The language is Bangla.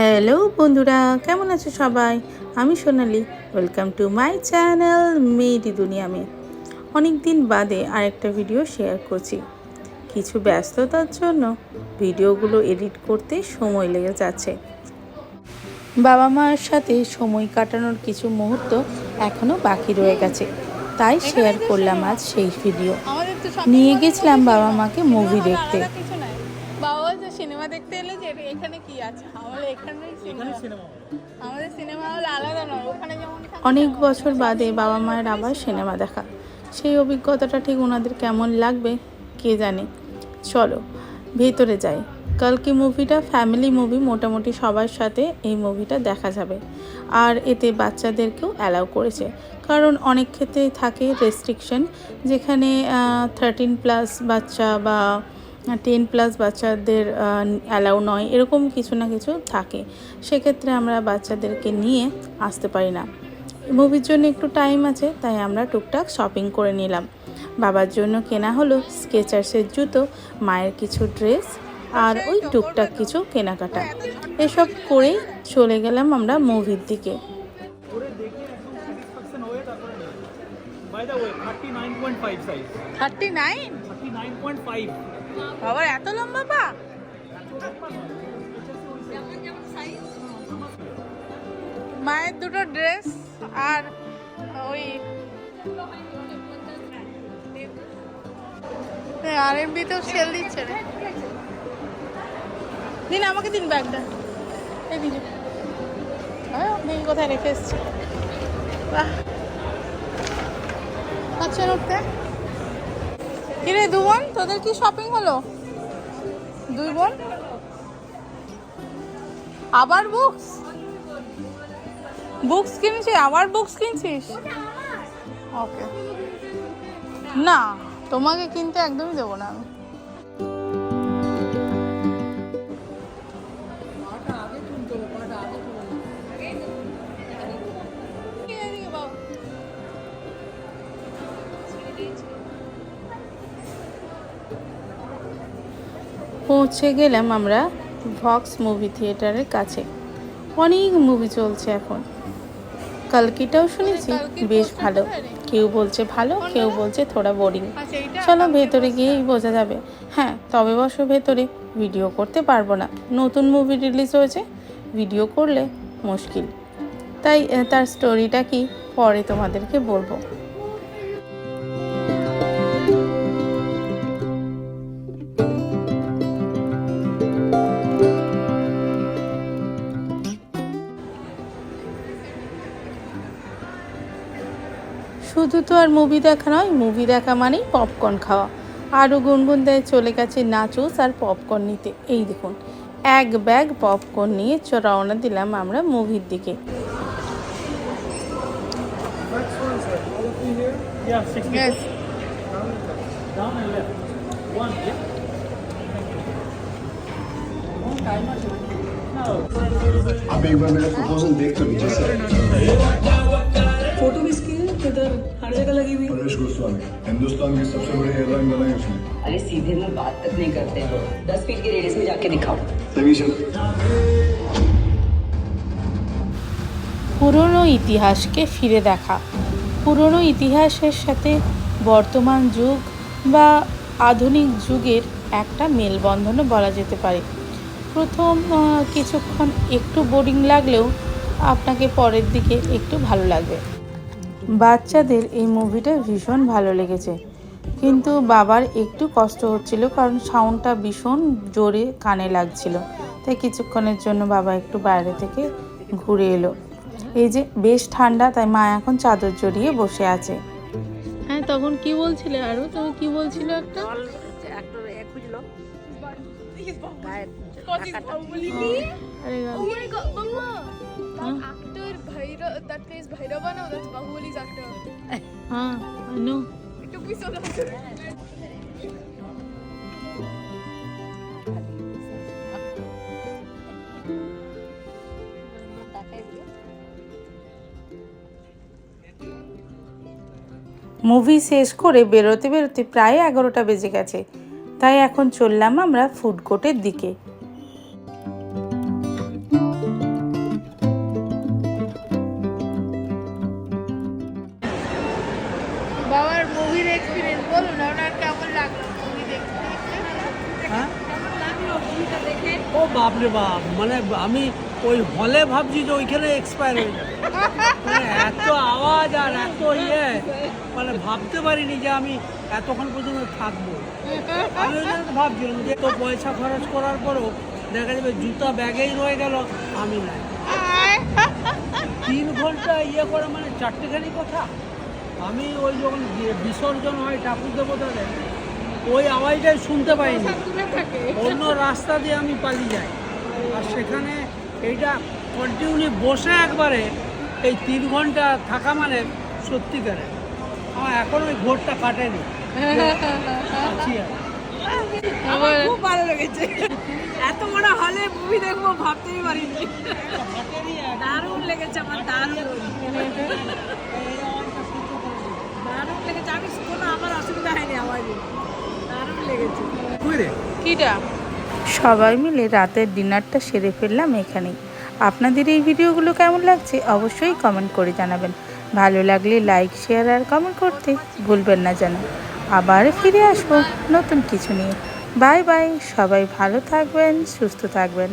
হ্যালো বন্ধুরা, কেমন আছো সবাই? আমি Sonali welcome to my channel Medi Duniya মে অনেক দিন বাদে আরেকটা ভিডিও শেয়ার করছি। কিছু ব্যস্ততার জন্য ভিডিওগুলো এডিট করতে সময় লেগে যাচ্ছে। বাবা মায়ের সাথে সময় কাটানোর কিছু মুহূর্ত এখনও বাকি রয়ে গেছে। তাই শেয়ার করলাম আজ সেই ভিডিও নিয়ে গেছিলাম বাবা মাকে মুভি দেখতে। দেখতে এলে যে এখানে কি আছে? আমাদের এখানেই সিনেমা আমাদের সিনেমা হল আলাদা নয় ওখানে যেমন অনেক বছর বাদে বাবা মায়ের আবার সিনেমা দেখা। সেই অভিজ্ঞতাটা ঠিক ওনাদের কেমন লাগবে কে জানে? চলো ভেতরে যাই। কালকে মুভিটা ফ্যামিলি মুভি মোটামুটি সবার সাথে এই মুভিটা দেখা যাবে। আর এতে বাচ্চাদেরকেও অ্যালাউ করেছে। কারণ অনেক ক্ষেত্রে থাকে রেস্ট্রিকশন যেখানে থার্টিন প্লাস বাচ্চা বা টেন প্লাস বাচ্চাদের অ্যালাউ নয় এরকম কিছু না কিছু থাকে সেক্ষেত্রে আমরা বাচ্চাদেরকে নিয়ে আসতে পারি না মুভির জন্য একটু টাইম আছে তাই আমরা টুকটাক শপিং করে নিলাম বাবার জন্য কেনা হলো স্কেচার্সের জুতো মায়ের কিছু ড্রেস আর ওই টুকটাক কিছু কেনাকাটা এসব করেই চলে গেলাম আমরা মুভির দিকে By the way, 39.5 size. 39? 39.5. বাবার এত লম্বা পা? মায়ের দুটো ড্রেস আর ওই আর এমনিতেও সেল দিচ্ছে রে। দিন, আমাকে দিন ব্যাগটা। এই দিন। হ্যাঁ কোথায় রেখে এসছি? বাহ। আচ্ছা উঠতে কিরে, দু বোন? তোদের কি শপিং হলো? দুই বোন? আবার বুকস বুকস কিনছিস? আবার বুকস কিনছিস? ওকে না, তোমাকে কিনতে একদমই দেবো না আমি। পৌঁছে গেলাম আমরা ভক্স মুভি থিয়েটারের কাছে। অনেক মুভি চলছে এখন। কালকিটাও শুনেছি, বেশ ভালো। কেউ বলছে ভালো, কেউ বলছে থোড়া বোরিং চলো ভেতরে গিয়েই বোঝা যাবে। হ্যাঁ তবে বসো ভেতরে। ভিডিও করতে পারব না। নতুন মুভি রিলিজ হয়েছে ভিডিও করলে মুশকিল। তাই তার স্টোরিটা কি? পরে তোমাদেরকে বলব। শুধু তো আর মুভি দেখা নয় মুভি দেখা মানেই পপকর্ন খাওয়া আরও গুনগুন দেয় চলে গেছে নাচুস আর পপকর্ন নিতে এই দেখুন এক ব্যাগ পপকর্ন নিয়ে চ- রওনা দিলাম আমরা মুভির দিকে Yeah, sixty. Yes. Down and left. One, yeah. आप एक बार मेरा प्रपोजल देख तो लीजिए सर फोटो किसकी है किधर हर जगह लगी हुई है परेश गोस्वामी हिंदुस्तान की सबसे बड़ी एयरलाइन बनाई उसने अरे सीधे में बात तक नहीं करते हो दस फीट के रेडियस में जाके दिखाओ तभी चल পুরনো ইতিহাসকে ফিরে দেখা পুরনো ইতিহাসের সাথে বর্তমান যুগ বা আধুনিক যুগের একটা মেলবন্ধনও বলা যেতে পারে প্রথম আহ, কিছুক্ষণ একটু বোরিং লাগলেও আপনাকে পরের দিকে একটু ভালো লাগবে বাচ্চাদের এই মুভিটা ভীষণ ভালো লেগেছে। কিন্তু বাবার একটু কষ্ট হচ্ছিল কারণ সাউন্ডটা ভীষণ জোরে কানে লাগছিল। তাই কিছুক্ষণের জন্য বাবা একটু বাইরে থেকে ঘুরে এলো। এই যে বেশ ঠান্ডা তাই মা এখন চাদর জড়িয়ে বসে আছে। হ্যাঁ তখন কি বলছিলে আরও? তুমি কি বলছিলে একটা? আরে that plays Bhairava now, that's Bahuli's actor. হ্যাঁ no It took me so long to movie শেষ করে বেরোতে বেরোতে প্রায় এগারোটা বেজে গেছে তাই এখন চললাম আমরা ফুড কোর্টের দিকে বাপরে বাপ মানে আমি ওই হলে ভাবছি যে ওইখানে এক্সপায়ার হয়ে যাবে। মানে এত আওয়াজ আর এত ইয়ে মানে ভাবতে পারিনি যে আমি এতক্ষণ পর্যন্ত থাকব। আমি ভাবছিলাম যে তো পয়সা খরচ করার পরও দেখা যাবে জুতা ব্যাগেই রয়ে গেল, আমি নাই তিন ঘণ্টা ইয়ে করে মানে চারটেখানি কথা। আমি ওই যখন বিসর্জন হয় ঠাকুর দেবতাদের ওই আওয়াজটাই শুনতে পাইনি। অন্য রাস্তা দিয়ে আমি পালিয়ে যাই। আর সেখানে এইটা কন্টিনিউ বসে একবারে এই তিন ঘণ্টা থাকা মানে সত্যিকারে। আমার এখন ওই ঘোরটা কাটেনি। আমার খুব ভালো লেগেছে। এত বড় হলে মুভি দেখব ভাবতেই পারিনি। দারুণ লেগেছে আমার দারুণ। দারুণ লেগেছে। আমি কোনো আমার অসুবিধা হয়নি লেগেছে কিটা? সবাই মিলে রাতের ডিনারটা সেরে ফেললাম এখানেই। আপনাদের এই ভিডিওগুলো কেমন লাগছে অবশ্যই কমেন্ট করে জানাবেন। ভালো লাগলে লাইক শেয়ার আর কমেন্ট করতে ভুলবেন না যেন। আবার ফিরে আসব নতুন কিছু নিয়ে। বাই বাই সবাই ভালো থাকবেন সুস্থ থাকবেন।